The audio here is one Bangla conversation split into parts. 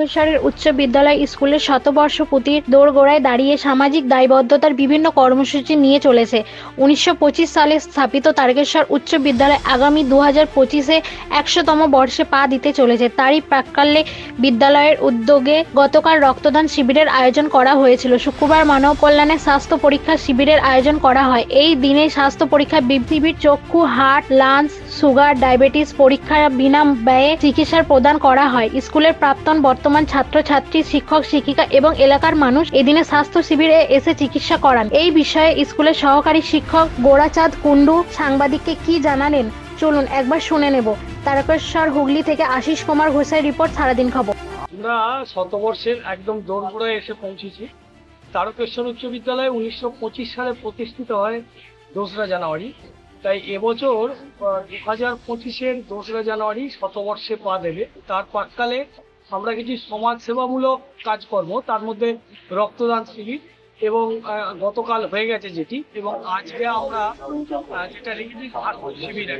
তারকেশ্বরের উচ্চ বিদ্যালয় স্কুলের শতবর্ষ পুতির দোরগোড়ায় দাঁড়িয়ে সামাজিক দায়বদ্ধতার বিভিন্ন কর্মসূচি নিয়ে চলেছে। উনিশশো পঁচিশ সালে স্থাপিত তারকেশ্বর উচ্চ বিদ্যালয় আগামী দু হাজার পঁচিশে একশোতম বর্ষে পা দিতে চলেছে। তারই প্রাক্কালে বিদ্যালয়ের উদ্যোগে গতকাল রক্তদান শিবিরের আয়োজন করা হয়েছিল। শুক্রবার মানব কল্যাণে স্বাস্থ্য পরীক্ষা শিবিরের আয়োজন করা হয়। এই দিনে স্বাস্থ্য পরীক্ষা পৃথিবীর চক্ষু হার্ট লাংস সুগার, ডায়াবেটিস পরীক্ষা বিনা ব্যয়ে চিকিৎসার প্রদান করা হয়। স্কুলের প্রাক্তন বর্তমান ছাত্রছাত্রী, শিক্ষক, শিক্ষিকা এবং এলাকার মানুষ এদিনে স্বাস্থ্য শিবিরে এসে চিকিৎসা করান। এই বিষয়ে স্কুলের সহকারী শিক্ষক গোড়াচাঁদ কুন্ডু সাংবাদিককে কি জানালেন? চলুন একবার শুনে নেব। তারকেশ্বর হুগলি থেকে আশিস কুমার ঘোষের রিপোর্ট, সারাদিন খবর। আমরা শতবর্ষের একদম দোরগোড়ায় এসে পৌঁছেছি। তারকেশ্বর উচ্চ বিদ্যালয় উনিশশো পঁচিশ সালে প্রতিষ্ঠিত হয় দোসরা জানুয়ারি। তাই এবছর দু হাজার পঁচিশের দোসরা জানুয়ারি শতবর্ষে পা দেবে। তার প্রাককালে আমরা কিছু সমাজ সেবামূলক কাজকর্ম, তার মধ্যে রক্তদান শিবির এবং গতকাল হয়ে গেছে যেটি এবং আজকে আমরা যেটা শিবির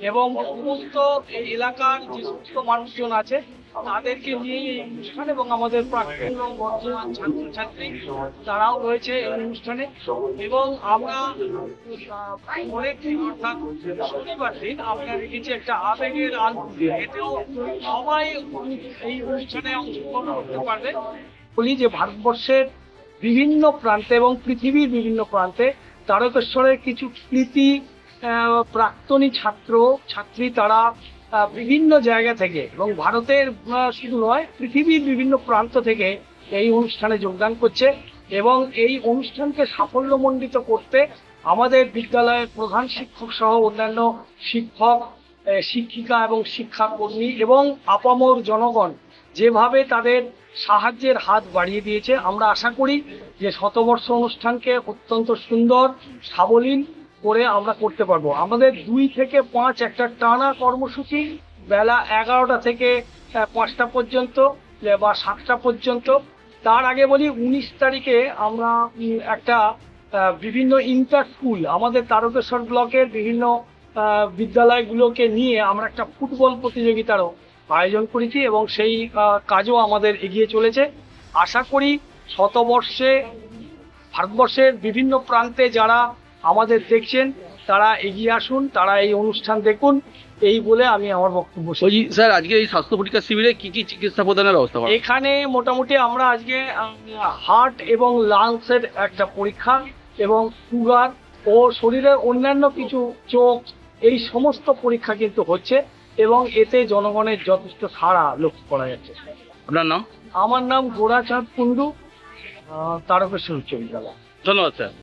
এবং সমস্ত এই এলাকার যে সমস্ত মানুষজন আছে তাদেরকে নিয়ে এই অনুষ্ঠান এবং আমাদের প্রাক্তন এবং বর্তমান ছাত্রছাত্রী তারাও রয়েছে এই অনুষ্ঠানে এবং আমরা আহ, অনেক অর্থাৎ শনিবার দিন আমরা রেখেছি একটা আবেগের আনন্দ। এতেও সবাই এই অনুষ্ঠানে অংশগ্রহণ করতে পারবে। বলি যে ভারতবর্ষের বিভিন্ন প্রান্তে এবং পৃথিবীর বিভিন্ন প্রান্তে তারকেশ্বরের কিছু কৃতি প্রাক্তনী ছাত্র, ছাত্রী তারা বিভিন্ন জায়গা থেকে এবং ভারতের শুধু নয়, পৃথিবীর বিভিন্ন প্রান্ত থেকে এই অনুষ্ঠানে যোগদান করছে এবং এই অনুষ্ঠানকে সাফল্যমণ্ডিত করতে আমাদের বিদ্যালয়ের প্রধান শিক্ষক সহ অন্যান্য শিক্ষক শিক্ষিকা এবং শিক্ষাকর্মী এবং আপামর জনগণ যেভাবে তাদের সাহায্যের হাত বাড়িয়ে দিয়েছে, আমরা আশা করি যে শতবর্ষ অনুষ্ঠানকে অত্যন্ত সুন্দর, সাবলীল করে আমরা করতে পারব। আমাদের দুই থেকে পাঁচ একটা টানা কর্মসূচি, বেলা এগারোটা থেকে পাঁচটা পর্যন্ত বা সাতটা পর্যন্ত। তার আগে বলি, উনিশ তারিখে আমরা একটা বিভিন্ন ইন্টার স্কুল, আমাদের তারকেশ্বর ব্লকের বিভিন্ন বিদ্যালয়গুলোকে নিয়ে আমরা একটা ফুটবল প্রতিযোগিতারও আয়োজন করেছি এবং সেই কাজও আমাদের এগিয়ে চলেছে। আশা করি শতবর্ষে ভারতবর্ষের বিভিন্ন প্রান্তে যারা আমাদের দেখছেন তারা এগিয়ে আসুন তারা এই অনুষ্ঠান দেখুন। এই বলে আমি আমার বক্তব্য বলছি স্যার আজকে এই স্বাস্থ্য পরীক্ষা শিবিরে কি কি চিকিৎসা প্রদানের ব্যবস্থা এখানে মোটামুটি আমরা আজকে হার্ট এবং লাংসের একটা পরীক্ষা এবং সুগার ও শরীরের অন্যান্য কিছু চোখ এই সমস্ত পরীক্ষা কিন্তু হচ্ছে। এবং এতে জনগণের যথেষ্ট সাড়া লক্ষ্য করা যাচ্ছে। আপনার নাম? আমার নাম গোরাচাঁদ কুন্ডু তারকেশ্বর উচ্চ বিদ্যালয়। ধন্যবাদ স্যার।